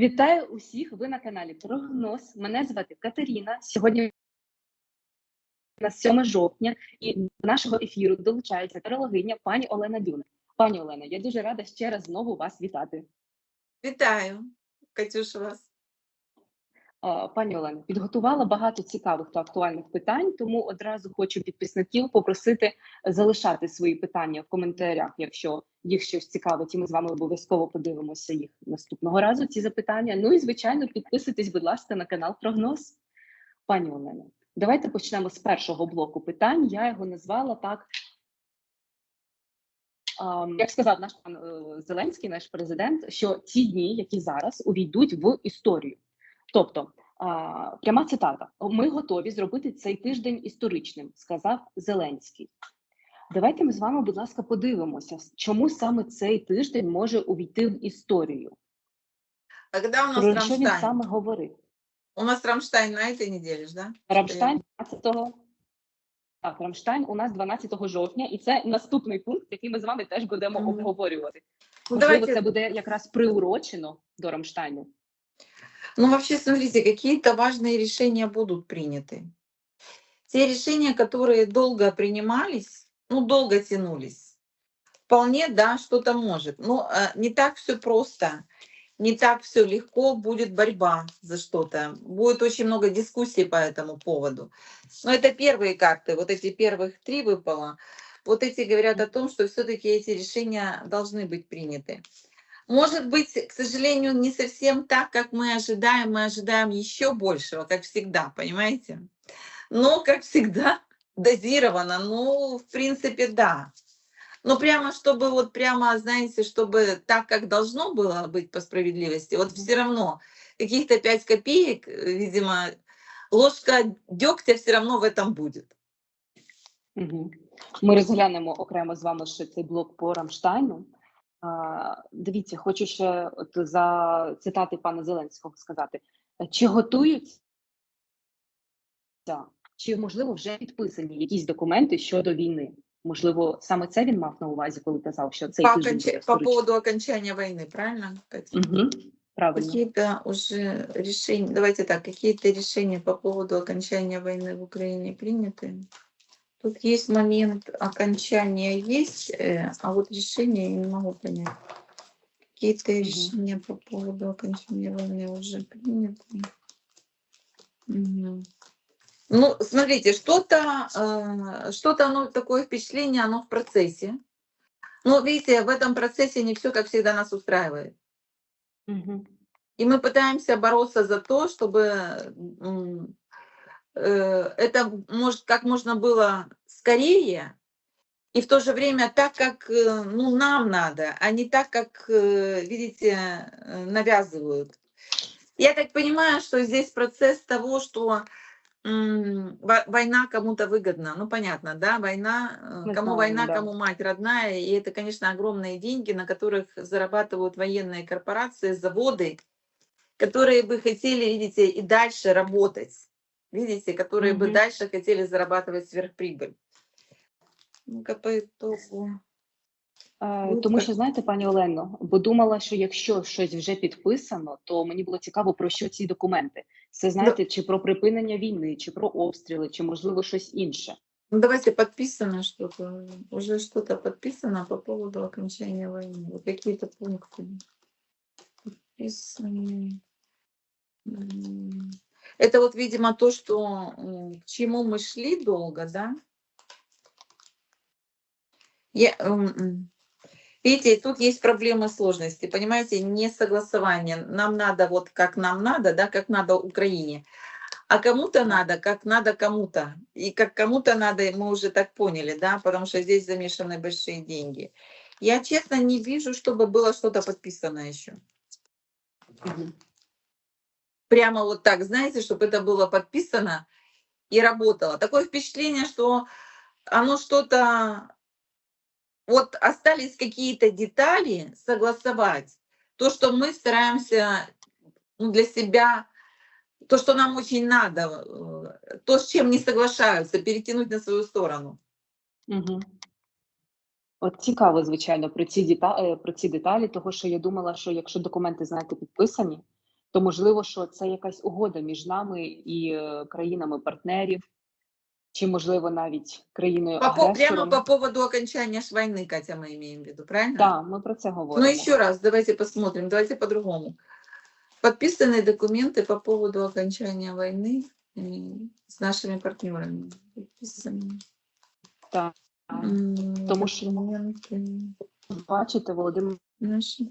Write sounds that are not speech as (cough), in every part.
Вітаю усіх! Ви на каналі Прогноз. Мене звати Катерина. Сьогодні на нас 7 жовтня, і до нашого ефіру долучається тарологиня пані Олена Дюна. Пані Олена, я дуже рада ще раз знову вас вітати. Вітаю, Катюша, вас. А, Пані Олено, підготувала багато цікавих та актуальних питань, тому одразу хочу підписників попросити залишати свої питання в коментарях, якщо їх щось цікавить, і ми з вами обов'язково подивимося їх наступного разу. Ці запитання. Ну і звичайно, підписуйтесь, будь ласка, на канал Прогноз. Пані Олено, давайте почнемо з першого блоку питань. Я його назвала так. Um, як сказав наш пан е, Зеленський, наш президент, що ці дні, які зараз увійдуть в історію. Тобто, пряма цитата: ми готові зробити цей тиждень історичним, сказав Зеленський. Давайте ми з вами, будь ласка, подивимося, чому саме цей тиждень може увійти в історію. А когда у нас Про що він Рамштайн? саме говорив? У нас Рамштайн на этой неделе, ж, да? Рамштайн 12 так, Рамштайн у нас 12 жовтня, і це наступний пункт, який ми з вами теж будемо обговорювати. Ну, Можливо, давайте, це буде якраз приурочено до Рамштайну. Ну вообще, смотрите, какие-то важные решения будут приняты. Те решения, которые долго принимались, ну, долго тянулись, вполне, да, что-то может. Но э, не так все просто, не так все легко, будет борьба за что-то. Будет очень много дискуссий по этому поводу. Но это первые карты, вот эти первых три выпало. Вот эти говорят о том, что все-таки эти решения должны быть приняты. Может быть, к сожалению, не совсем так, как мы ожидаем. Мы ожидаем еще большего, как всегда, понимаете? Но, как всегда, (laughs) дозировано. Ну, в принципе, да. Но прямо, чтобы вот прямо, знаете, чтобы так, как должно было быть по справедливости, вот все равно каких-то 5 копеек, видимо, ложка дегтя все равно в этом будет. Угу. Ми розглянемо окремо з вами ще цей блок по Рамштайну. А, дивіться, хочу ще от за цитати пана Зеленського сказати: чи готуються, чи можливо вже підписані якісь документи щодо війни? Можливо, саме це він мав на увазі, коли казав, що цей По, тиждень оконча- буде по історичним? поводу окончания войны, правильно? Катя? Угу. Правильно. Какие-то уже решения, давайте так, какие-то решения по поводу окончания войны в Украине приняты. Тут есть момент окончания есть, э, а вот решения я не могу понять. Какие-то решения по поводу окончания войны уже приняты. Мгм. Ну, смотрите, что-то, э, что-то оно такое впечатление, оно в процессе. Но видите, в этом процессе не все, как всегда, нас устраивает. Угу. И мы пытаемся бороться за то, чтобы это может как можно было скорее, и в то же время так, как э, ну, нам надо, а не так, как, э, видите, э, навязывают. Я так понимаю, что здесь процесс того, что война кому-то выгодна. Ну, понятно, да, война, э, Мы кому война, да. кому мать родная, и это, конечно, огромные деньги, на которых зарабатывают военные корпорации, заводы, которые бы хотели, видите, и дальше работать. Видите, которые бы Мгм. дальше хотели зарабатывать сверхприбыль. Ну-ка по итогу. Е, Ну, Тому так. що знаєте, пані Олено, бо думала, що якщо щось вже підписано, то мені було цікаво про що ці документи. Це знаєте, чи про припинення війни, чи про обстріли, чи можливо щось інше. Ну, давайте подписано что-то. Уже что-то подписано по поводу окончания войны. Вот какие-то пункты. Подписаны. Это вот, видимо, то, что к чему мы шли долго, да? Я, видите, тут есть проблемы сложности, понимаете, несогласование. Нам надо вот как нам надо, да, как надо Украине. А кому-то надо, как надо кому-то. И как кому-то надо, мы уже так поняли, да, потому что здесь замешаны большие деньги. Я, честно, не вижу, чтобы было что-то подписано еще. Мгм Прямо вот так, знаете, чтобы это было подписано и работало. Такое впечатление, что оно что-то... Вот остались какие-то детали согласовать. То, что мы стараемся ну, для себя, то, что нам очень надо, э, то, с чем не соглашаются, перетянуть на свою сторону. Угу. От цікаво, звичайно, про ці, дета... е, про ці деталі, того що я думала, що якщо документи, знаєте, підписані, то можливо, що це якась угода між нами і е, країнами партнерів, чи можливо навіть країною По, по- прямо агресором. по поводу окончания ж войны, Катя, мы имеем в виду, правильно? Так, ми про це говоримо. Ну, еще раз, давайте посмотрим, давайте по-другому. Подписаны документы по поводу окончания войны м, с нашими партнерами. Подписаны. Так. М, Потому что- документы Бачите, Володимир, наши.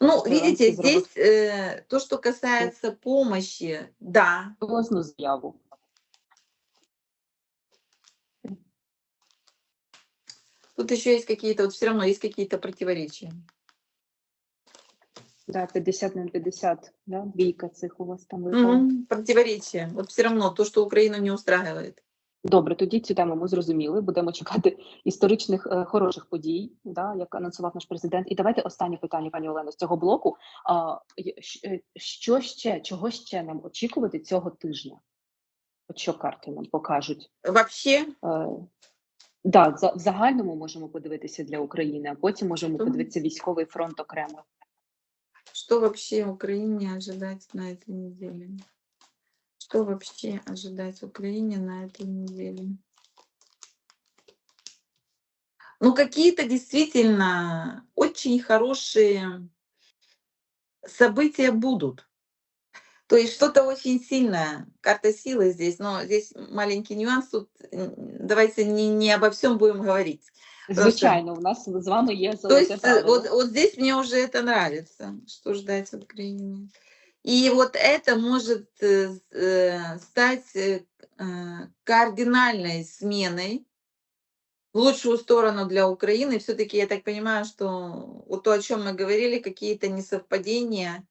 Ну, видите, здесь э, то, что касается помощи, да, власну заяву. тут еще есть какие-то, вот все равно есть какие-то противоречия. Да, 50 на 50, да, двійка цих у вас там. Мгм, Противоречия. Вот все равно то, что Украину не устраивает. Добре, тоді цю тему ми зрозуміли. Будемо чекати історичних е, хороших подій, да, як анонсував наш президент. І давайте останнє питання, пані Олено, з цього блоку. А, е, що ще, чого ще нам очікувати цього тижня? От що карти нам покажуть? Вообще, Е, да, за, в загальному можемо подивитися для України, а потім можемо Мгм. подивитися військовий фронт окремо. что вообще Украине ожидать на этой неделе? Что вообще ожидать Украине на этой неделе? Ну, какие-то действительно очень хорошие события будут. То есть что-то очень сильное. Карта силы здесь, но здесь маленький нюанс. Тут давайте не, не обо всем будем говорить. Звичайно, у нас з вами є То есть э, правило. вот, вот здесь мне уже это нравится, что ждать в Украине. И вот это может э, э, стать э, э, кардинальной сменой в лучшую сторону для Украины. Все-таки я так понимаю, что вот то, о чем мы говорили, какие-то несовпадения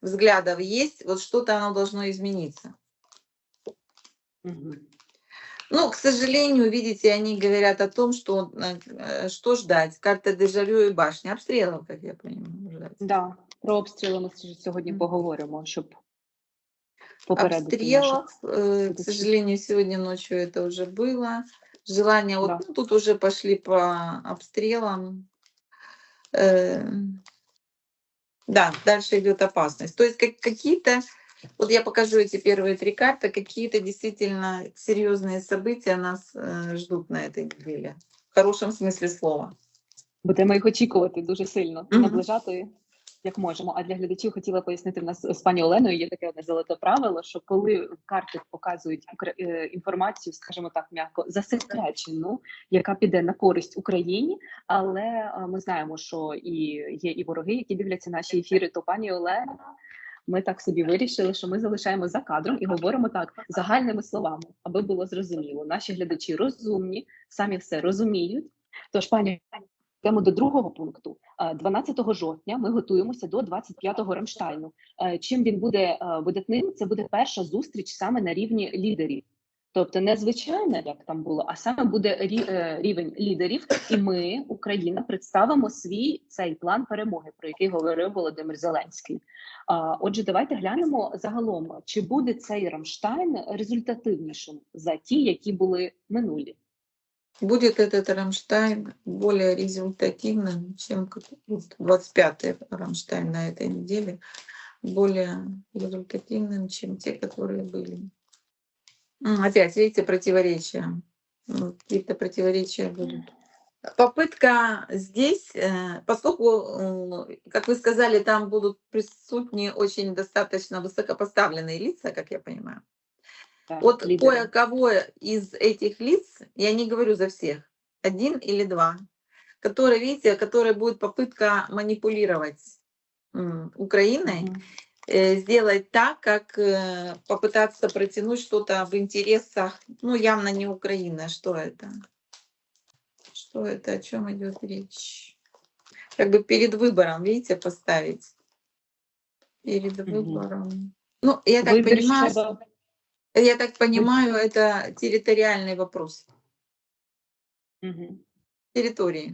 взглядов есть, вот что-то оно должно измениться. Ну, к сожалению, видите, они говорят о том, что что ждать. Карта дежавю и башня. Обстрелов, как я понимаю, ждать. Да, про обстріли ми с- сьогодні Мгм. поговоримо, щоб попередити наших. обстрелов. э, К слушателей. сожалению, сегодня ночью это уже было. Желание, вот Да. ну, тут уже пошли по обстрелам. Э, Да, дальше идет опасность. То есть как, какие-то, вот я покажу эти первые три карты, какие-то действительно серьезные события нас э, ждут на этой неделе. В хорошем смысле слова. Будемо їх очікувати дуже сильно, Мгм. наближати як можемо. А для глядачів хотіла пояснити в нас з пані Оленою. Є таке одне золоте правило, що коли карти показують е, інформацію, скажімо так, м'яко засекречену, яка піде на користь Україні, але е, ми знаємо, що і є і вороги, які дивляться наші ефіри, то пані Олена. Ми так собі вирішили, що ми залишаємо за кадром і говоримо так загальними словами, аби було зрозуміло. Наші глядачі розумні, самі все розуміють. Тож, пані Йдемо до другого пункту. Е, 12 жовтня ми готуємося до 25-го Рамштайну. Е, Чим він буде е, видатним? Це буде перша зустріч саме на рівні лідерів. Тобто не звичайна, як там було, а саме буде рі- е, рівень лідерів, і ми, Україна, представимо свій цей план перемоги, про який говорив Володимир Зеленський. Отже, давайте глянемо загалом, чи буде цей Рамштайн результативнішим за ті, які були минулі. Будет этот Рамштайн более результативным, чем как- вот 25-й Рамштайн на этой неделе, более результативным, чем те, которые были. Опять, видите, противоречия. Ну, Какие-то противоречия будут. Попытка здесь, э, поскольку, как вы сказали, там будут присутствовать очень достаточно высокопоставленные лица, как я понимаю. Вот лідери. кое-кого из этих лиц, я не говорю за всех, один или два, которые, видите, которые будет попытка манипулировать Украиной, э, сделать так, как э, попытаться протянуть что-то в интересах, ну, явно не Украина. Что это? Что это? О чем идет речь? Как бы перед выбором, видите, поставить. Перед выбором. Ну, я так Вибір понимаю, щодо я так понимаю, это территориальный вопрос. Мгм. Территории.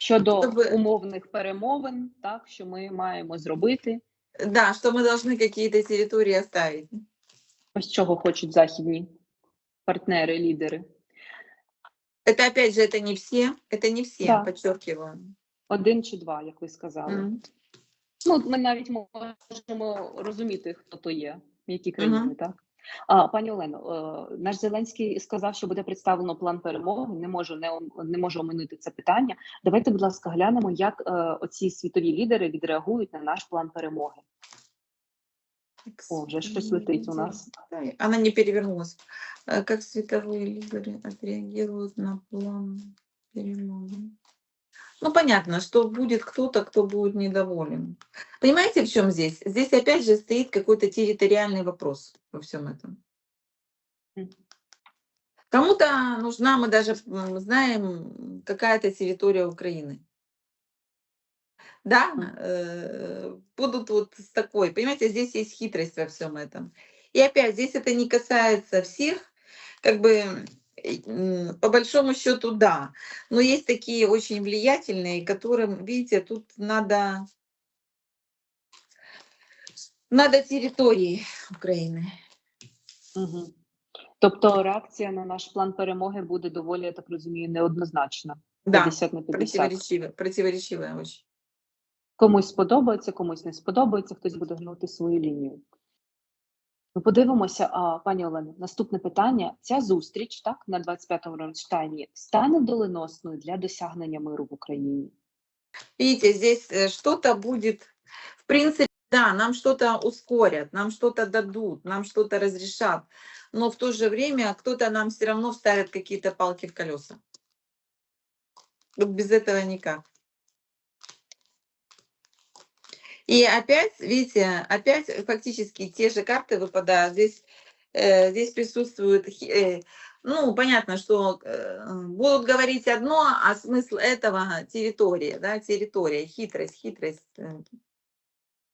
щодо Щоб- умовних перемовин, так що ми маємо зробити, Да, что мы должны какие-то территории оставить. ось чого хочуть західні партнери, лідери. Это опять же, это не все, это не все, Да. подчеркиваю. Один чи два, як ви сказали. М. Ну, ми навіть можемо розуміти, хто то є, які країни, Мгм. так? А, пані Олено, е, наш Зеленський сказав, що буде представлено план перемоги. Не можу не, ом- не можу оминути це питання. Давайте, будь ласка, глянемо, як е, оці світові лідери відреагують на наш план перемоги. О, вже щось летить у нас. Да, и Она не перевернулась. Э, Как световые лидеры отреагируют на план перемоги? Ну, понятно, что будет кто-то, кто будет недоволен. Понимаете, в чем здесь? Здесь опять же стоит какой-то территориальный вопрос во всем этом. Кому-то нужна, мы даже знаем, какая-то территория Украины. Да, э, будут вот с такой, понимаете, здесь есть хитрость во всем этом. И опять, здесь это не касается всех, как бы, по большому счету, да. Но есть такие очень влиятельные, которым, видите, тут надо, надо территории Украины. Угу. Тобто реакція на наш план перемоги буде доволі, я так розумію, неоднозначна. Да, 50 на 50. противоречивая, противоречивая очень. Комусь сподобається, комусь не сподобається, хтось буде гнути свою лінію. Ну, подивимося, пані Олено, наступне питання. Ця зустріч так, на 25-му Рамштайні стане доленосною для досягнення миру в Україні? Видите, здесь э, что-то будет, в принципе, да, нам что-то ускорят, нам что-то дадут, нам что-то разрешат, но в то же время кто-то нам все равно вставит какие-то палки в колеса. Без этого никак. И опять, видите, опять фактически те же карты выпадают. Здесь, э, здесь присутствует, хи- э, ну, понятно, что э, будут говорить одно, а смысл этого территория, да, территория, хитрость, хитрость. э.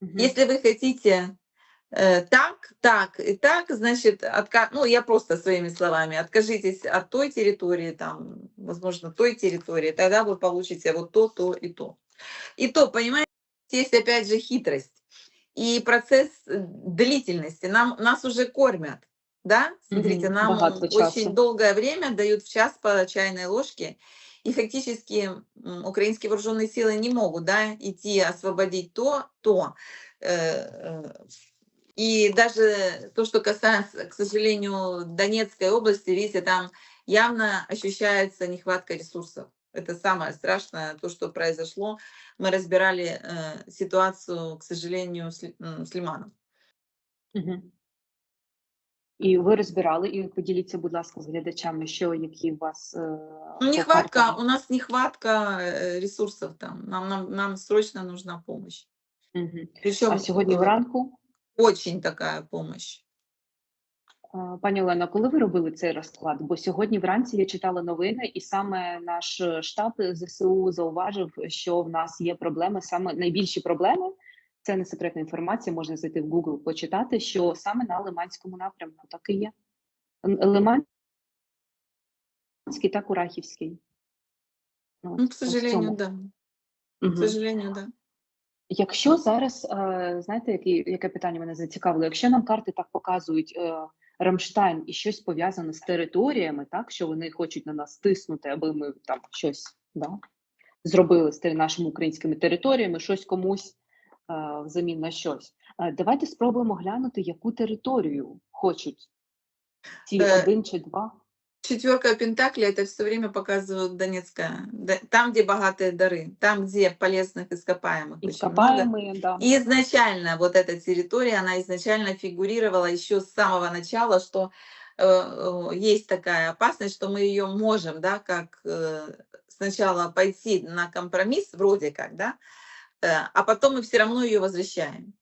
Если вы хотите э, так, так и так, значит, отка... ну, я просто своими словами, откажитесь от той территории, там, возможно, той территории, тогда вы получите вот то, то и то. И то, понимаете, есть опять же хитрость и процесс э, длительности. Нам, нас уже кормят, да? Смотрите, Мгм. нам очень часу. долгое время дают в час по чайной ложке, и фактически украинские вооруженные силы не могут, да, идти освободить то, то. Э, э, И даже то, что касается, к сожалению, Донецкой области, видите, там явно ощущается нехватка ресурсов. Это самое страшное, то, что произошло. Мы разбирали э, ситуацию, к сожалению, с, Ли- м, с Лиманом. Мгм. І ви розбирали, і поділіться, будь ласка, з глядачами, що які у вас е, Ну, по нехватка, картам. у нас нехватка э, ресурсов там. Нам, нам, нам срочно нужна помощь. Мгм. Причем А сьогодні вранку, очень такая помощь. Е, пані Олено, коли ви робили цей розклад? Бо сьогодні вранці я читала новини, і саме наш е, штаб ЗСУ зауважив, що в нас є проблеми, саме найбільші проблеми. Це не секретна інформація, можна зайти в Google почитати, що саме на Лиманському напрямку так і є. Лиманський та Курахівський. От, Ну, к сожалению, да. К Мгм. сожалению, да. Якщо зараз, е, знаєте, які, яке питання мене зацікавило? Якщо нам карти так показують Рамштайн і щось пов'язане з територіями, так що вони хочуть на нас тиснути, аби ми там щось да, зробили з нашими українськими територіями, щось комусь е, взамін на щось. Е, давайте спробуємо глянути, яку територію хочуть ці Е, один чи два. Четверка Пентакли это все время показывают Донецкая. Там, где богатые дары, там, где полезных ископаемых много. вкопаємо, да. И изначально вот эта территория, она изначально фигурировала еще с самого начала, что э, э, есть такая опасность, что мы ее можем, да, как э, сначала пойти на компромисс, вроде как, да, э, а потом мы все равно ее возвращаем.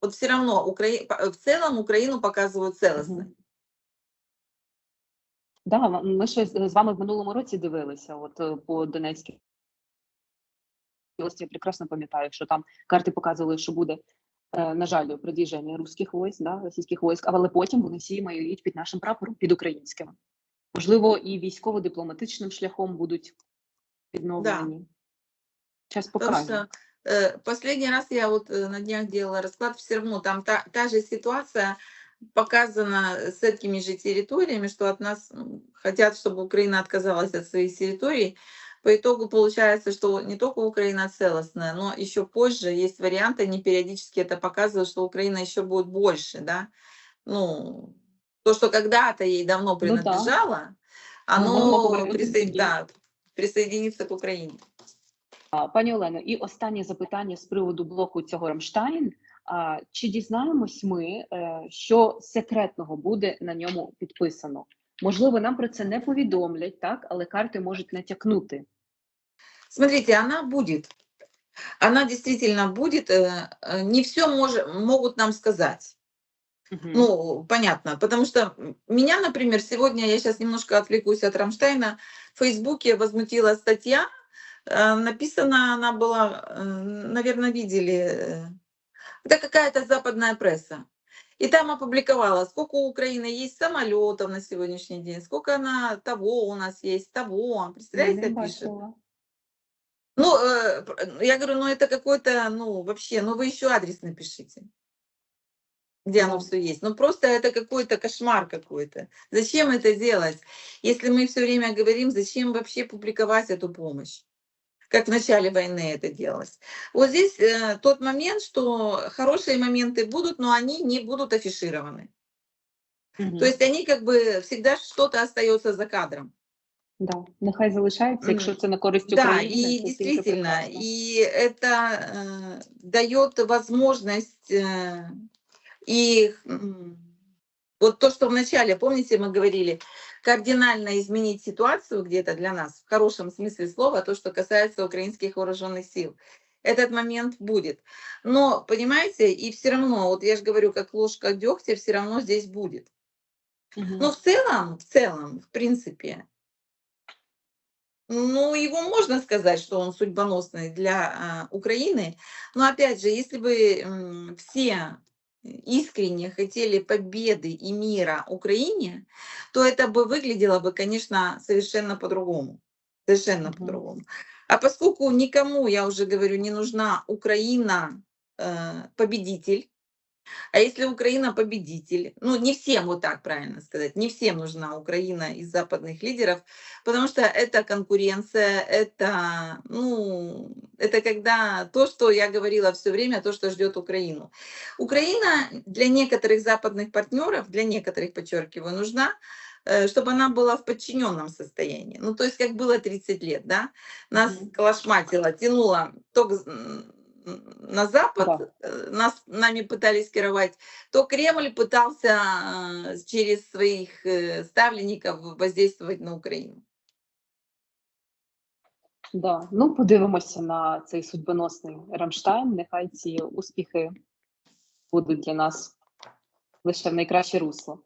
Вот все равно Укра... в целом Украину показывают целостной. Мгм. Да, ми ще з з вами в минулому році дивилися, от е, по Донецькій області. Я прекрасно пам'ятаю, що там карти показували, що буде, е, на жаль, продвіження русських військ, да, російських військ, але потім вони всі майоріють під нашим прапором, під українським. Можливо, і військово-дипломатичним шляхом будуть відновлені. Час Потому покаже. что э, последний раз я вот э, на днях делала расклад, все равно там та, та же ситуация показана с этими же территориями, что от нас м, хотят, чтобы Украина отказалась от своих территорий. По итогу получается, что не только Украина целостная, но еще позже есть варианты, они периодически это показывают, что Украина еще будет больше, да. Ну, то, что когда-то ей давно Ну да. принадлежало, Ми можемо оно повернути присоед- собі. да, присоединится к Украине. А, Пані Олено, і останнє запитання з приводу блоку цього Рамштайн. А, Чи дізнаємось ми, е, що секретного буде на ньому підписано? Можливо, нам про це не повідомлять, так, але карти можуть натякнути. Смотрите, она будет. Она действительно будет. э, э, Не все могут нам сказать. Мгм. Ну, понятно, потому что м, меня, например, сегодня, я сейчас немножко отвлекусь от Рамштайна, в Фейсбуке возмутила статья, э, написана она была, наверное, видели, э, это какая-то западная пресса. И там опубликовала, сколько у Украины есть самолетов на сегодняшний день, сколько она того у нас есть, того. Я Представляете, не пишет? Ну, э, я говорю, ну это какой-то, ну вообще, ну вы еще адрес напишите, где оно Да. все есть. Ну просто это какой-то кошмар какой-то. Зачем это делать? Если мы все время говорим, зачем вообще публиковать эту помощь? Как в начале войны это делалось. Вот здесь э, тот момент, что хорошие моменты будут, но они не будут афишированы. Мгм. То есть они как бы всегда что-то остается за кадром. Да. Нехай залишається, якщо М, це на користь Да, України. и це тільки действительно, прекрасно. и это э, дает возможность э, и м, вот то, что вначале, помните, мы говорили, кардинально изменить ситуацию где-то для нас, в хорошем смысле слова, то, что касается украинских вооруженных сил. Этот момент будет. Но, понимаете, и все равно, вот я же говорю, как ложка дегтя все равно здесь будет. Мгм. Но в целом, в целом, в принципе, ну, его можно сказать, что он судьбоносный для а, Украины. Но опять же, если бы м, все искренне хотели победы и мира Украине, то это бы выглядело бы, конечно, совершенно по-другому. Совершенно Мгм. по-другому. А поскольку никому, я уже говорю, не нужна Украина э, победитель, а если Украина победитель, ну не всем вот так правильно сказать, не всем нужна Украина из западных лидеров, потому что это конкуренция, это, ну, это когда то, что я говорила все время, то, что ждет Украину. Украина для некоторых западных партнеров, для некоторых, подчеркиваю, нужна, э, чтобы она была в подчиненном состоянии. Ну, то есть, как было 30 лет, да, нас Мгм. колошматило, тянуло то к з- м, на Запад, Да. э, нас, нами пытались кировать, то Кремль пытался э, через своих э, ставленников воздействовать на Украину. Да. Ну, подивимося на цей судьбоносний Рамштайн. Нехай ці успіхи будуть для нас лише в найкраще русло.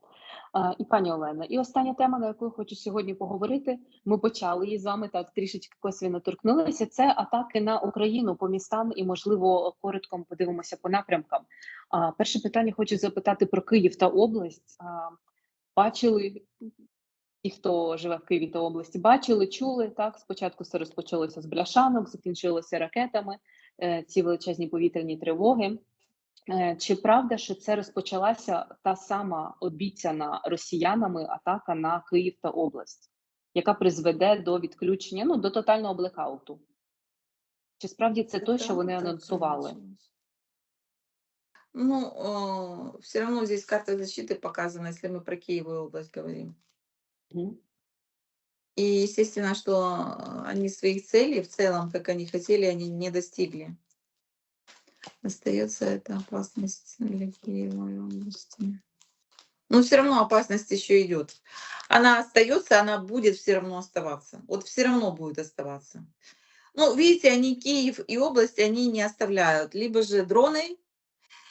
І пані Олена, і остання тема, на яку я хочу сьогодні поговорити. Ми почали її з вами так трішечки косвіно торкнулися. Це атаки на Україну по містам, і можливо коротко подивимося по напрямкам. А, Перше питання хочу запитати про Київ та область. Бачили ті, хто живе в Києві та області, бачили, чули так. Спочатку все розпочалося з бляшанок, закінчилося ракетами. е, Ці величезні повітряні тривоги. Е, Чи правда, що це розпочалася та сама обіцяна росіянами атака на Київ та область, яка призведе до відключення, ну до тотального блекауту? Чи справді це те, що вони анонсували? Ну, все равно здесь карта защиты показана, если мы про Киевскую область говорим. Мгм. И естественно, что э, они своих целей в целом, как они хотели, они не достигли. Остается эта опасность для Киевской области. Но все равно опасность еще идет. Она остается, она будет все равно оставаться. Вот все равно будет оставаться. Ну, видите, они Киев и область, они не оставляют. Либо же дроны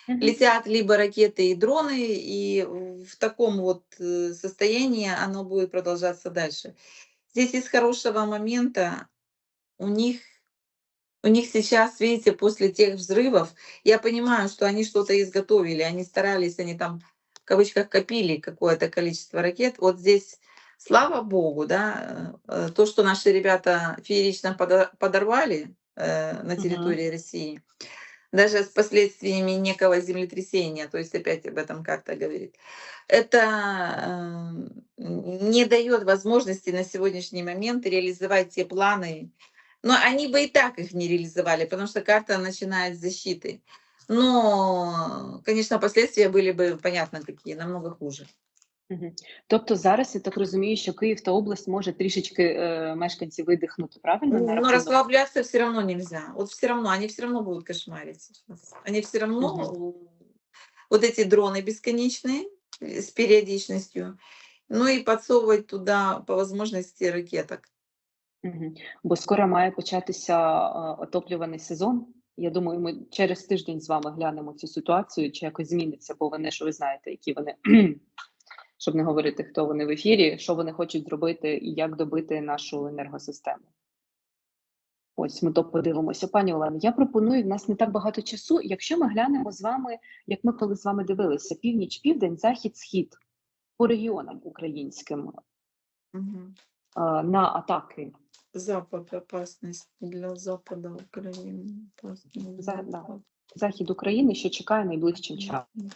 летят, либо ракеты и дроны, и в таком вот э, состоянии оно будет продолжаться дальше. Здесь из хорошего момента у них, у них сейчас, видите, после тех взрывов, я понимаю, что они что-то изготовили, они старались, они там в кавычках копили какое-то количество ракет. Вот здесь, слава богу, да, э, то, что наши ребята феерично подо- подорвали э, на территории России, даже с последствиями некого землетрясения, то есть опять об этом карта говорит. Это э, не дает возможности на сегодняшний момент реализовать те планы, но они бы и так их не реализовали, потому что карта начинает с защиты. Но, конечно, последствия были бы, понятно, какие, намного хуже. Мгм. Тобто зараз я так розумію, що Київ та область може трішечки е, мешканці видихнути, правильно? на Ну, рахунок? расслабляться все равно нельзя. Вот все равно, они все равно будут кошмарить сейчас. Они все равно, Мгм. вот эти дроны бесконечные э, с периодичностью, ну и подсовывать туда по возможности ракеток. Бо скоро має початися отоплюваний сезон. Я думаю, ми через тиждень з вами глянемо цю ситуацію, чи якось зміниться, бо вони ж ви знаєте, які вони, (clears throat) щоб не говорити, хто вони в ефірі, що вони хочуть зробити і як добити нашу енергосистему. Ось ми то подивимося. Пані Олено, я пропоную, в нас не так багато часу. Якщо ми глянемо з вами, як ми коли з вами дивилися, північ, південь, захід, схід по регіонам українським е, на атаки Запад опасность для Запада Украины. Опасность За- да. Запад. захід України, що чекає найближчим часом.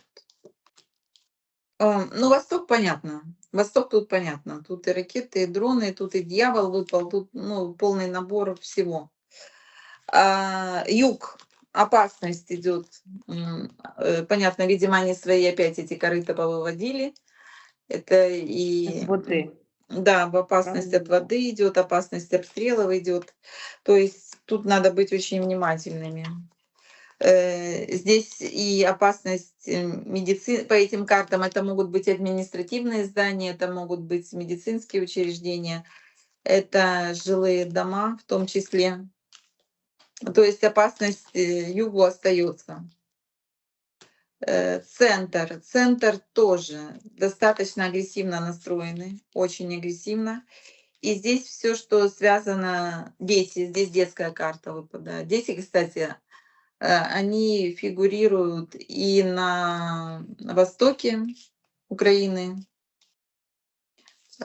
А, Ну, Восток понятно. Восток тут понятно. Тут и ракеты, и дроны, тут и дьявол выпал, тут ну, полный набор всего. А, юг, опасность идет. М, э, Понятно, видимо, они свои опять эти корыта повыводили. Это и... З води. Да, в опасность от воды идет, опасность обстрелов идет. То есть тут надо быть очень внимательными. Э, Здесь и опасность медицины по этим картам это могут быть административные здания, это могут быть медицинские учреждения, это жилые дома в том числе. То есть опасность э, югу остается. Э, Центр. Центр тоже достаточно агрессивно настроены, очень агрессивно. И здесь все, что связано, дети, здесь детская карта выпадает. Дети, кстати, э, они фигурируют и на востоке Украины,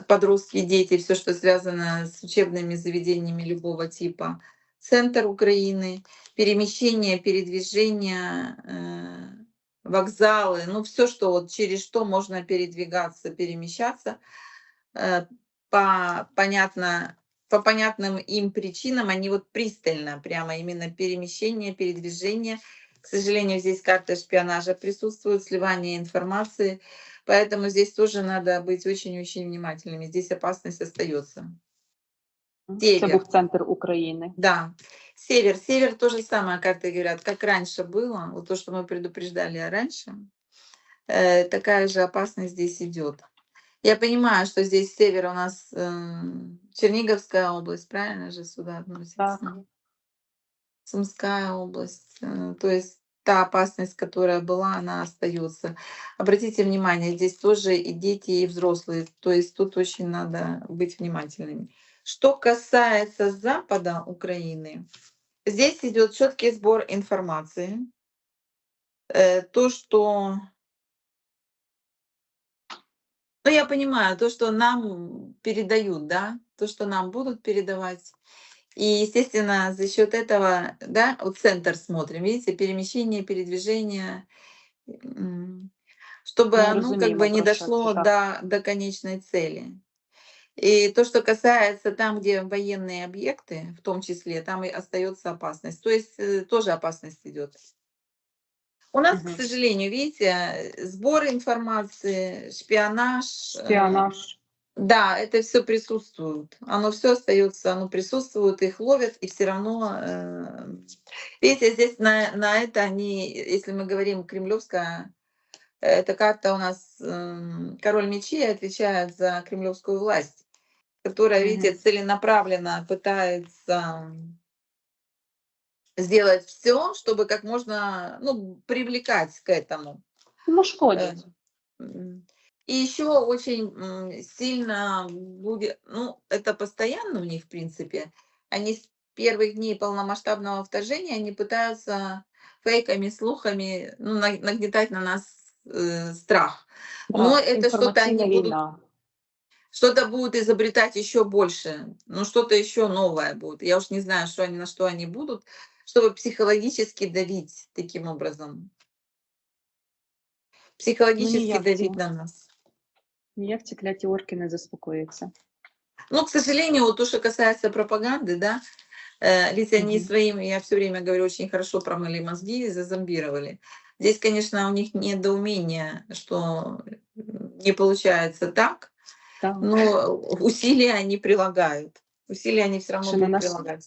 подростки, дети, все, что связано с учебными заведениями любого типа. Центр Украины, перемещение, передвижение, э, вокзалы, ну все, что вот через что можно передвигаться, перемещаться, э, по понятно по понятным им причинам они вот пристально прямо именно перемещение, передвижение. К сожалению, здесь карта шпионажа присутствует, сливание информации, поэтому здесь тоже надо быть очень-очень внимательными. Здесь опасность остается. Це Север. був центр України. Да. Север. Север то же самое, карты говорят, как раньше было, вот то, что мы предупреждали раньше, э, такая же опасность здесь идет. Я понимаю, что здесь север у нас э, Черниговская область, правильно же сюда относится? Так. Сумская область. э, То есть та опасность, которая была, она остается. Обратите внимание, здесь тоже и дети, и взрослые. То есть тут очень надо быть внимательными. Что касается запада Украины, здесь идет четкий сбор информации. Э, То, что ну, я понимаю, то, что нам передают, да, то, что нам будут передавать. И, естественно, за счет этого, да, вот центр смотрим, видите, перемещение, передвижение, чтобы Мы оно как разумеем, бы не дошло до, до конечной цели. И то, что касается там, где военные объекты, в том числе, там и остается опасность. То есть э, тоже опасность идет. У нас, Мгм. к сожалению, видите, э, сбор информации, шпионаж. э, Шпіонаж. Да, это все присутствует. Оно все остается, оно присутствует, их ловят, и все равно. э, Видите, здесь на, на это они, если мы говорим кремлевская, эта карта у нас эм, король мечей отвечает за кремлевскую власть, которая, видите, Мгм. целенаправленно пытается сделать все, чтобы как можно ну, привлекать к этому. Ну, шкодять. М. И еще очень м, сильно будет, ну, это постоянно у них, в принципе, они с первых дней полномасштабного вторжения, они пытаются фейками, слухами ну, на- нагнетать на нас э, страх. Но Да, это что-то інформаційна они будут, війна. что-то будут изобретать еще больше, ну, что-то еще новое будет. Я уж не знаю, что они, на что они будут. чтобы психологически давить таким образом. Психологически ніяк давить цього. на нас. Ніяк ці кляті орки не заспокояться. Ну, к сожалению, вот то, что касается пропаганды, да, э, ведь они Мгм. своим, я все время говорю, очень хорошо промыли мозги и зазомбировали. Здесь, конечно, у них недоумение, что м, не получается так, Так. но усилия они прилагают. Усилия они все равно на нас- прилагать.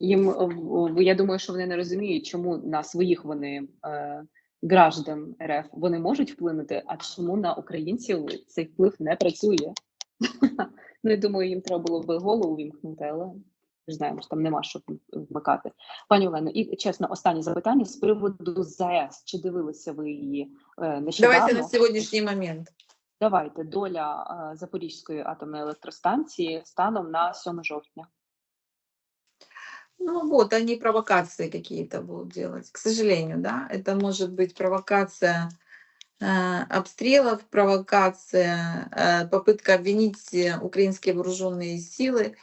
Їм в- я думаю, що вони не розуміють, чому на своїх вони е, граждан РФ вони можуть вплинути, а чому на українців цей вплив не працює. (laughs) ну я думаю, їм треба було би голову вімкнути, але ми ж знаємо, що там нема що вмикати. Пані Олено, і чесно, останнє запитання з приводу ЗАЕС. Чи дивилися ви її е, нещодавно? Давайте на сегодняшний момент. Давайте доля е, Запорізької атомної електростанції станом на 7 жовтня. Ну вот, они провокации какие-то будут делать. К сожалению, да, это может быть провокация э, обстрелов, провокация, э, попытка обвинить э, украинские вооруженные силы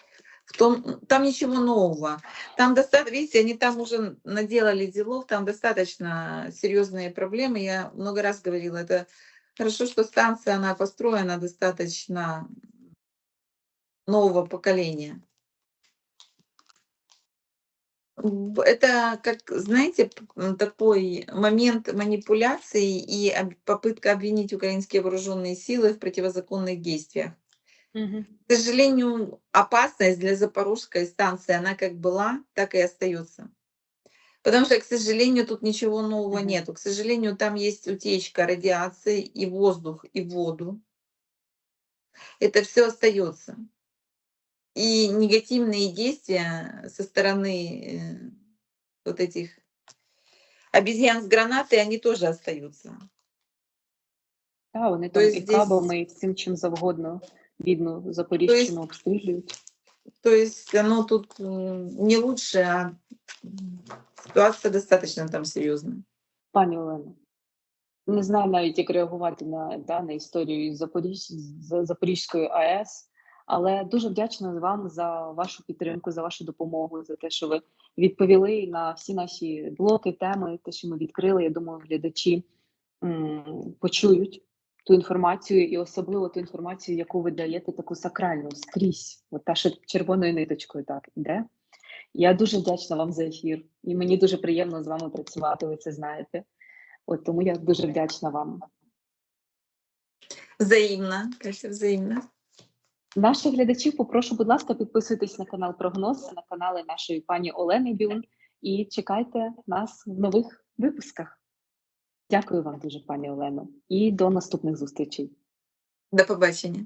в том, там ничего нового. Там достаточно, видите, они там уже наделали делов, там достаточно серьезные проблемы. Я много раз говорила, это хорошо, что станция, она построена достаточно нового поколения. Это, как, знаете, такой момент манипуляции и попытка обвинить украинские вооруженные силы в противозаконных действиях. К сожалению, опасность для Запорожской станции, она как была, так и остается. Потому что, к сожалению, тут ничего нового Мгм. нету. К сожалению, там есть утечка радиации и воздух, и воду. Это все остается. И негативные действия со стороны э, вот этих обезьян с гранатой, они тоже остаются. Так, вони То там есть і здесь- кабами, і всім чим завгодно бідну Запоріжчину обстрілюють. То есть оно тут м, не лучше, а м, ситуация достаточно там серьезная. Пані Олено, не знаю навіть, як реагувати на, да, на історію Запоріж... з Запорізької АЕС, але дуже вдячна вам за вашу підтримку, за вашу допомогу, за те, що ви відповіли на всі наші блоки, теми, те, що ми відкрили. Я думаю, глядачі м, почують ту інформацію, і особливо ту інформацію, яку ви даєте таку сакральну скрізь, от та що червоною ниточкою так іде. Я дуже вдячна вам за ефір, і мені дуже приємно з вами працювати. Ви це знаєте. От тому я дуже вдячна вам. Взаимно, Катя, взаимно. Наших глядачів попрошу, будь ласка, підписуйтесь на канал Прогноз, на канали нашої пані Олени Бюн і чекайте нас в нових випусках. Дякую вам дуже, пані Олено, і до наступних зустрічей. До побачення.